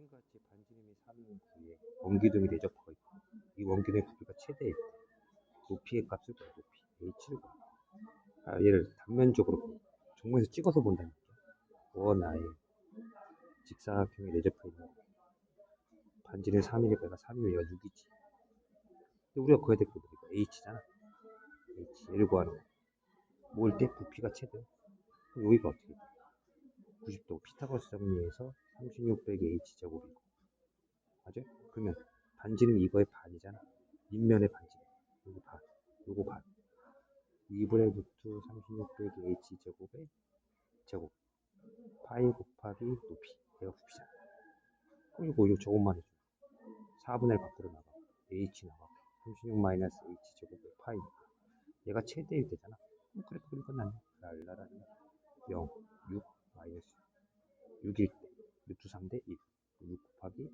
그림같이 반지름이 3인 구에 원기둥이 내접하고 있고 이 원기둥의 부피가 최대일 때 높이의 값을 구해 높이 h를 구해 아, 얘를 단면적으로 보- 정면에서 찍어서 본다는 거죠 원아에 직사각형에 내접해 있는 거 반지름 3이니까 얘가 3이면 얘가 6이지. 근데 우리가 구해야 될게 뭐니까 h잖아. H 얘를 구하는 거야 모을 때 부피가 최대? 그럼 여기가 어떻게 돼? 90도 피타고라스 정리해서 36 빼기 h 제곱이고. 맞아요? 그러면 반지름 이거의 반이잖아. 밑면의 반지름. 요거 반. 요거 반. 2분의 루트 36 빼기 h 제곱의 제곱. 파이 곱하기 높이. 얘가 부피잖아. 그럼 이거 이거 저것만 해줘. 4분의 1 밖으로 나가. H 나가. 36 마이너스 h 제곱의 파이니까. 얘가 최대일 때잖아. 그래프 그림 끝났네. 랄라라니. 0 6 마이너스 6일 때 루트 3대 1 6 곱하기